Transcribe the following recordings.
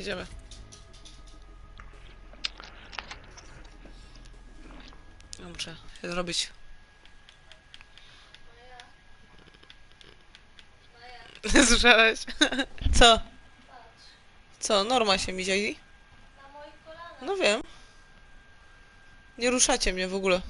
Jedziemy. Ja muszę zrobić. Słyszałeś? Co? Co? Norma się mi kolanach. No wiem. Nie ruszacie mnie w ogóle.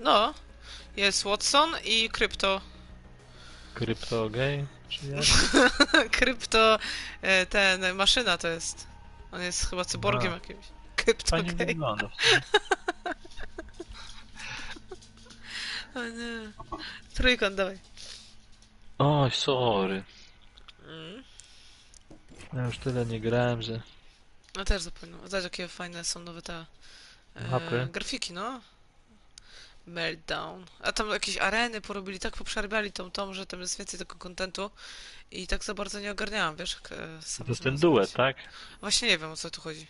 No. Jest Watson i Krypto. Krypto gay? Czy jak? Krypto, e, ten, maszyna to jest. On jest chyba cyborgiem A. jakimś. Krypto Fajnie gay. wygląda. O nie. Trójkąt, dawaj. Oj, sorry. Mm. Ja już tyle nie grałem, że... No też zapomniałem. Zobacz jakie fajne są nowe te e, Mapy. grafiki, no. Meltdown. A tam jakieś areny porobili, tak poprzerabiali tą tą, że tam jest więcej tego kontentu i tak za bardzo nie ogarniałam, wiesz, jak e, To jest ten duet, tak? Właśnie nie wiem o co tu chodzi.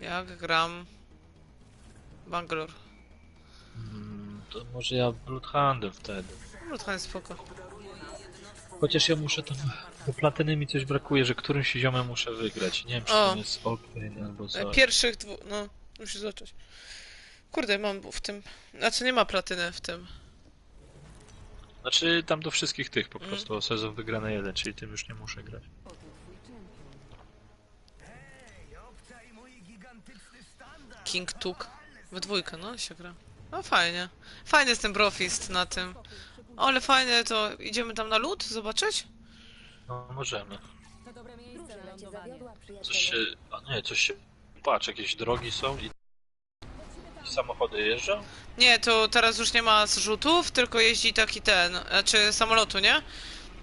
Jak gram Bangalore. Mm, to może ja Bloodhoundem wtedy. Jest spoko. Chociaż ja muszę tam... Bo platyny mi coś brakuje, że którymś ziomem muszę wygrać. Nie wiem, czy O. to jest Octane albo E, coś. Pierwszych dwóch, no, musisz zacząć. Kurde, mam w tym. Znaczy nie ma platyny w tym. Znaczy tam do wszystkich tych po Mm. prostu o sezon wygrany jeden, czyli tym już nie muszę grać. King Tuk. We dwójkę, no się gra. No fajnie. Fajny jest ten brofist na tym. O, ale fajne to idziemy tam na lód zobaczyć? No możemy. To dobre miejsce na lądowanie. Coś się... A nie, coś się... Patrz, jakieś drogi są i... samochody jeżdżą? Nie, to teraz już nie ma zrzutów, tylko jeździ taki ten, znaczy samolotu, nie?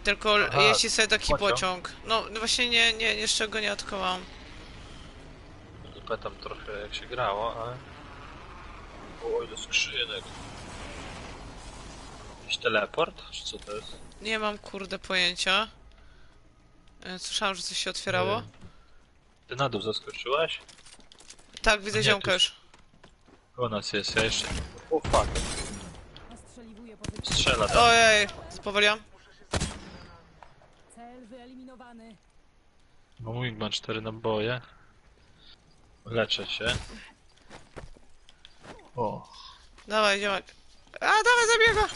Tylko Aha, jeździ sobie taki pociąg. pociąg. No właśnie nie, nie, jeszcze go nie odkołam. Nie pamiętam trochę jak się grało, ale... O, ile skrzynek. Jakiś teleport? Czy co to jest? Nie mam kurde pojęcia. E, Słyszałam, że coś się otwierało. Ty na dół zaskoczyłaś? Tak, widzę ziomka już. O nas jest, ja jeszcze... O fuck, Ostrzeliwuję pozycję. strzela tam. Ojej, spowoliłam. Cel wyeliminowany. Bo mój ma cztery naboje. Leczę się. O, Dawaj, ziomek. A, dawaj, zabiega!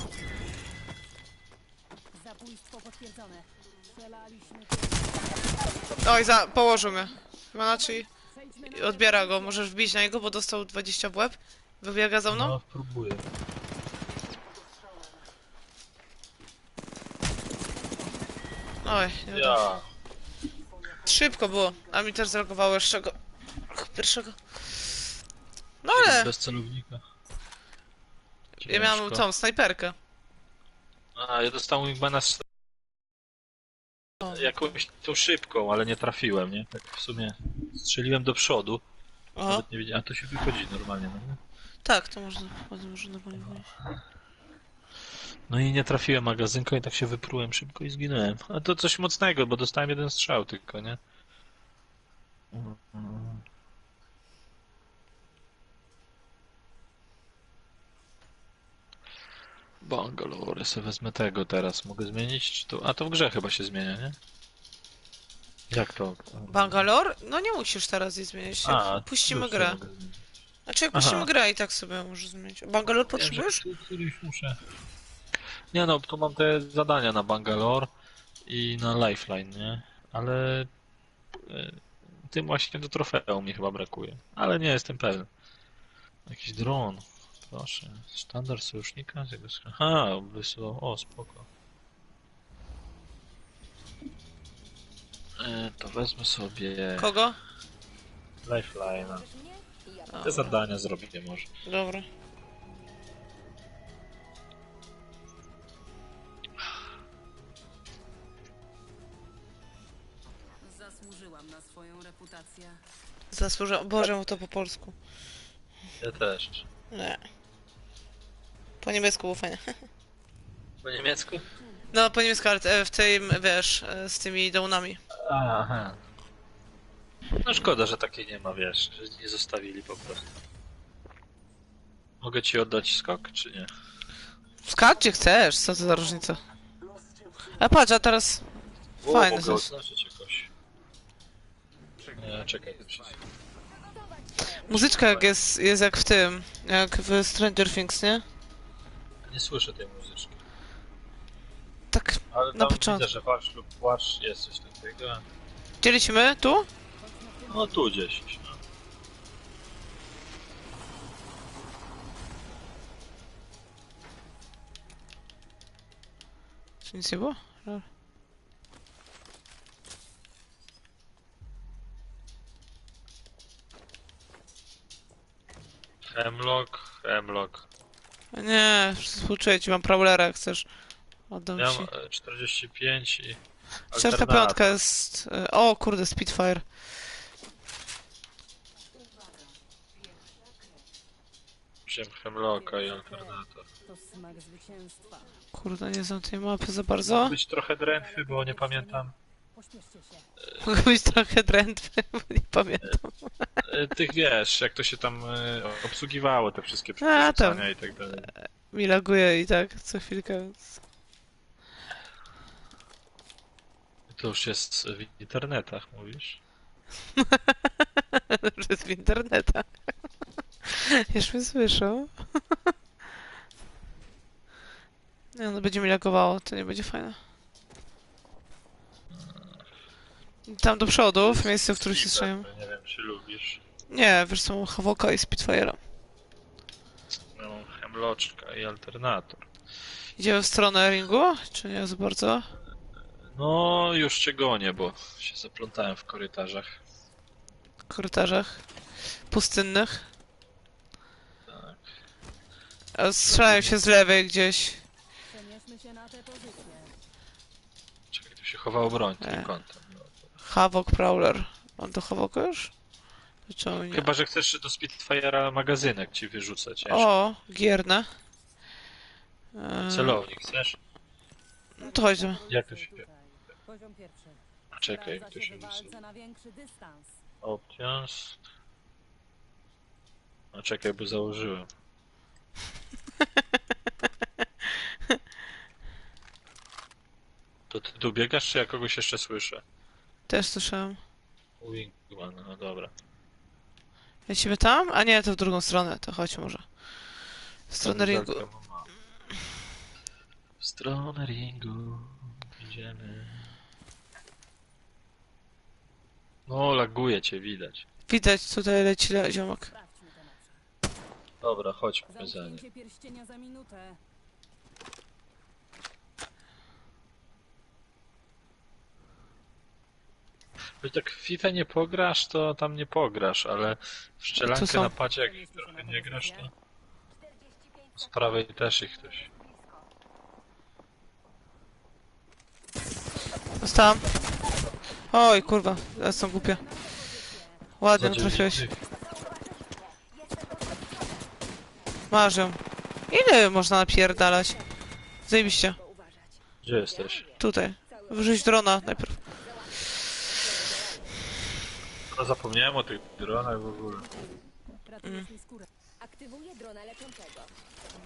Zabójstwo potwierdzone. Strzelaliśmy. Oj, za, położył mnie. I na odbiera go. Możesz wbić na niego, bo dostał 20 w łeb. Wybiega za mną? no próbuję. Oj, nie. Ja. Szybko było, a mi też zareagowało jeszcze go. Pierwszego. No ale Bez celownika. ja miałam Ciężko. tą snajperkę. A, ja dostałem Wigbana z... Jakąś tą szybką, ale nie trafiłem, nie? Tak w sumie strzeliłem do przodu. O, Nawet nie wiedziałem, a to się wychodzi normalnie, no nie? tak, to można, można normalnie powiedzieć. No i nie trafiłem magazynką i tak się wyprułem szybko i zginąłem. A to coś mocnego, bo dostałem jeden strzał tylko, nie? Bangalore, sobie wezmę tego teraz. Mogę zmienić? Czy to... A to w grze chyba się zmienia, nie? Jak to? Bangalore? No nie musisz teraz jej zmieniać. Jak A, puścimy grę. Znaczy jak Aha. puścimy grę i tak sobie możesz zmienić. Bangalore potrzebujesz? tu któryś muszę. Nie no, tu mam te zadania na Bangalore i na Lifeline, nie? Ale e, tym właśnie do trofeum mi chyba brakuje. Ale nie jestem pewien. Jakiś dron. Proszę. Standard sojusznika z jego skrzyn- Aha, wysłał. O, spoko. E, to wezmę sobie Kogo? Lifeline'a. Te zadania zrobię może. Dobra. Zasłużyłam na swoją reputację. Zasłużę. Boże, to po polsku. Ja też. Nie. Po niemiecku było fajnie. Po niemiecku? No, po niemiecku, ale e, w tym, wiesz, e, z tymi dołnami. Aha. No szkoda, że takiej nie ma, wiesz, że nie zostawili po prostu. Mogę ci oddać skok, czy nie? Skacz gdzie chcesz, co to za różnica. A patrz, a teraz O, mogę oznaczyć jakoś. Nie, czekaj. Muzyczka jak jest, jest jak w tym, jak w Stranger Things, nie? Nie słyszę tej muzyczki. Tak, Ale Na tam początku. widzę, że walcz lub płacz jest coś takiego. gdzie lecimy? Tu? No tu gdzieś. No. Czy nic nie było? No. Hemlock, Hemlock. Nie, współczuję ci, mam Prowlera, jak chcesz. Oddam Ja ci. mam e, 45 i... 45 alternator. jest... e, O kurde, Spitfire. Wziąłem Hemlocka i alternator. To smak zwycięstwa. Kurde, nie znam tej mapy za bardzo. Być trochę drętwy, bo nie pamiętam. Się. Być trochę drętwy, bo nie pamiętam. e, Tych wiesz, jak to się tam e, obsługiwało, te wszystkie A, tam. przepisania i tak dalej. Mi laguje i tak co chwilkę, więc... To już jest w internetach, mówisz? jest w internetach. Już mnie słyszał. Nie no, będzie mi lagowało, to nie będzie fajne. Tam do przodu, w miejscu, w którym się strzelają. Nie wiem, czy lubisz. Nie, wiesz co, mam Havoka i Spitfire'a. Ja mam Hemloczka i alternator. Idziemy w stronę ringu, czy nie za bardzo? No, już cię gonię, bo się zaplątałem w korytarzach. W korytarzach pustynnych. Tak. A Strzelają się z lewej gdzieś. Przenieśmy się na tę pozycję. Czekaj, tu się chowało broń E. tym kątem. Havok Prowler. Mam do Havoka już? Nie? Chyba, że chcesz do Spitfire'a magazynek ci wyrzucać. O. Gierne. Celownik chcesz? No to chodźmy. Jak to się... Poziom pierwszy. Czekaj, to się się w wysyła. walce na większy dystans. Options. No czekaj, bo założyłem. To ty tu biegasz, czy ja kogoś jeszcze słyszę? Też słyszałem. Wingman, no dobra. Lecimy tam? A nie, to w drugą stronę. To chodź może. W stronę ringu. W stronę ringu idziemy. No, laguje cię, widać. Widać, tutaj leci le- ziomek. Dobra, chodźmy za nim. Zamknięcie pierścienia za minutę. Choć tak w FIFA nie pograsz, to tam nie pograsz, ale w To szczelankę są- na pacie jak trochę nie grasz, to z prawej też ich ktoś. Dostałam. Oj, kurwa, ja są głupie. Ładnie, trafiłeś. Masz ją. Ile można napierdalać? Zajebiście. Gdzie jesteś? Tutaj. Wrzuć drona najpierw. No zapomniałem o tych dronach w ogóle. Ratujesz mi skórę. Aktywuję drona leczącego.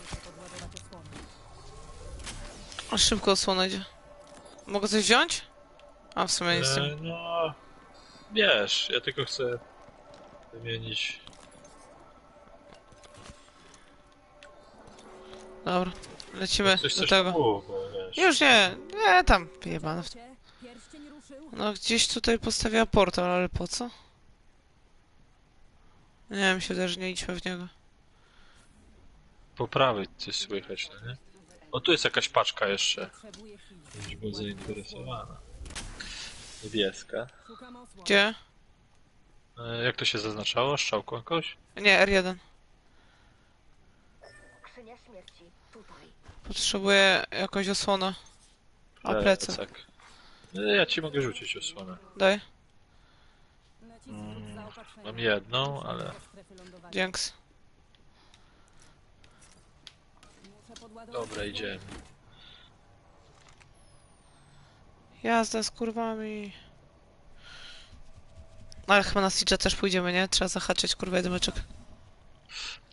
Muszę podładować osłonę. A szybko osłona idzie. Mogę coś wziąć? A w sumie nic z E, no, wiesz, ja tylko chcę wymienić. Dobra. Lecimy Coś do coś tego. Mów, bo wiesz. Już nie, nie tam, Cię? No gdzieś tutaj postawiła portal, ale po co? Nie wiem, się też nie idźmy w niego. Po prawej coś słychać, no nie? O, tu jest jakaś paczka jeszcze. Już była zainteresowana. Niebieska. Gdzie? E, jak to się zaznaczało? Strzałką jakoś? Nie, R1. Skrzynia śmierci. Tutaj. Potrzebuję jakąś osłonę. A plecy. Plecak. E, Ja ci mogę rzucić osłonę. Daj. Mm, mam jedną, ale-. Dzięks. Dobra, idziemy. Jazda z kurwami. Ale chyba na Siege'a też pójdziemy, nie? Trzeba zahaczyć kurwa jedymeczek.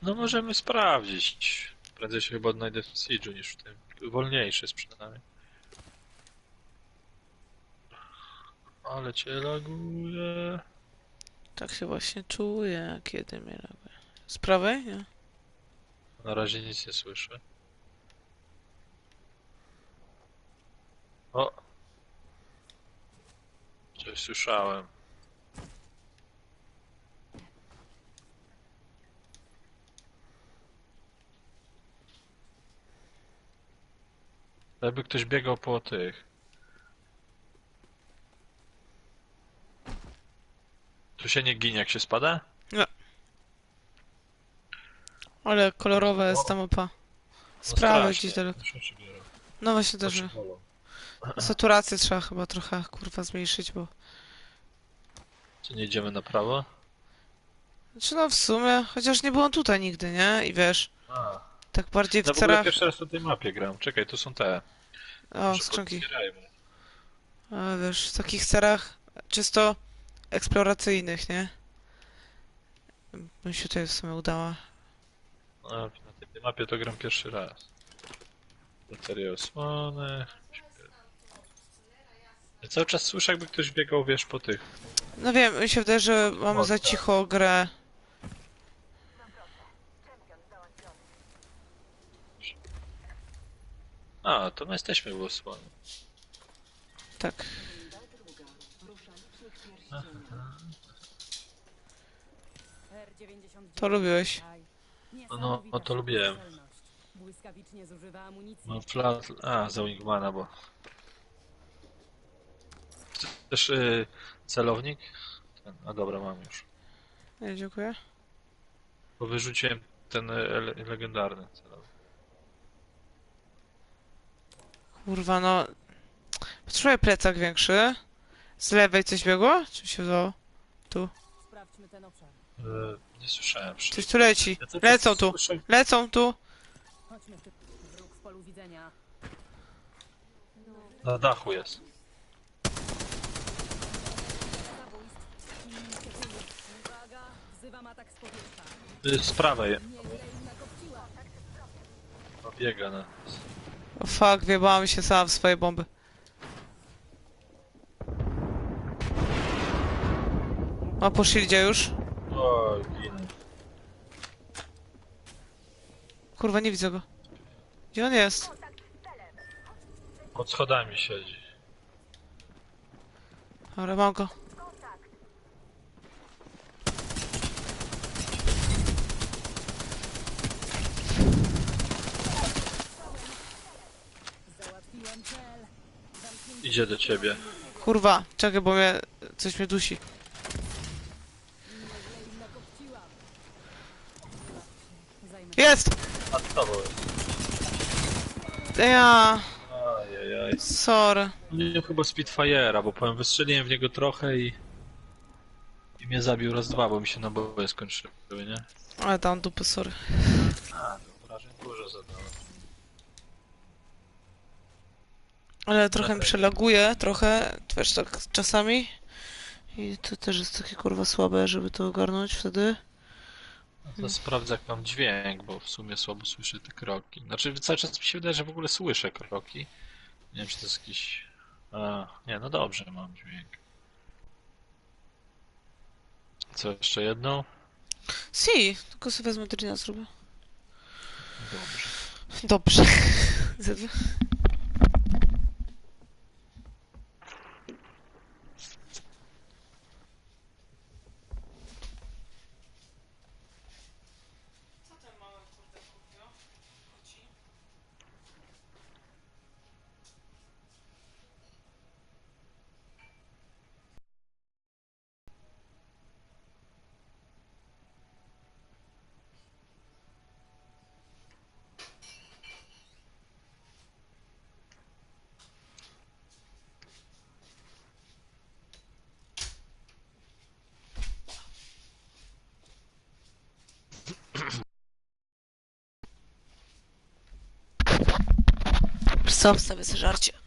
No możemy sprawdzić. Prędzej się chyba odnajdę w Siege'u niż w tym. Wolniejszy jest przynajmniej. Ale cię laguje. Tak się właśnie czuję, kiedy mnie robię. Z prawej? Nie. Na razie nic nie słyszę. O! Coś słyszałem. Jakby ktoś biegał po tych. Tu się nie ginie jak się spada? Ale kolorowa jest ta mapa. No Z prawej strasznie. gdzieś daleko. No właśnie też. Nie. bolą. Saturację trzeba chyba trochę kurwa zmniejszyć, bo. Co nie idziemy na prawo? Znaczy no w sumie, chociaż nie byłam tutaj nigdy, nie? I wiesz, A. tak bardziej w No w ogóle cerach. pierwszy raz na tej mapie gram. Czekaj, tu są te. O, Może skrzynki. podbierajmy. Ale wiesz, w takich cerach czysto eksploracyjnych, nie? Bym się tutaj w sumie udała. A, na tej mapie to gram pierwszy raz. Baterie osłony. Ja cały czas słyszę jakby ktoś biegał, wiesz, po tych. No wiem, mi się wydaje, że mamy za Mocno. cicho grę. A, to my jesteśmy w osłonie. Tak. R99. To lubiłeś. No, no to lubiłem. Błyskawicznie zużywa amunicji. No flat... A, za Wingmana, bo... Też y, celownik? Ten, a dobra, mam już. Nie, dziękuję. Bo wyrzuciłem ten y, le legendarny celownik. Kurwa, no. Potrzebuję plecak większy. Z lewej coś biegło? Czy się udało? Sprawdźmy ten obszar. Nie słyszałem. Coś tu leci. Ja czas Lecą tu. słyszę- Lecą tu. Chodźmy w. Wróg w polu widzenia. Na dachu jest. Uwaga! Wzywam atak z powietrza. Y, Z prawej. Nakopciła. Biega na nas. O fuck, wjebałam się sama w swoje bomby. A po shieldzie już? O. Kurwa, nie widzę go. Gdzie on jest? Pod schodami siedzi. Dobra, mam go. Idzie do ciebie. Kurwa, czekaj, bo mnie... coś mnie dusi. nieźle im nakopciła. Zajmę Jest! A z tobą jest. Ja... Ajajaj. Sorry. Nie wiem, chyba Spitfire'a, bo powiem, wystrzeliłem w niego trochę i... I mnie zabił raz dwa, bo mi się naboje skończyły, nie? Ale tam dupy, sorry. A, to dużo zadałem. Ale trochę mi przelaguje, trochę, wiesz, tak czasami. I to też jest takie kurwa słabe, żeby to ogarnąć wtedy. To sprawdzę jak mam dźwięk, bo w sumie słabo słyszę te kroki. Znaczy cały czas mi się wydaje, że w ogóle słyszę kroki. Nie wiem, czy to jest jakiś... A, nie, no dobrze, mam dźwięk. Co, jeszcze jedną? Si, tylko sobie wezmę drina zrobię. Dobrze. Dobrze. Wstawię sobie żarcie.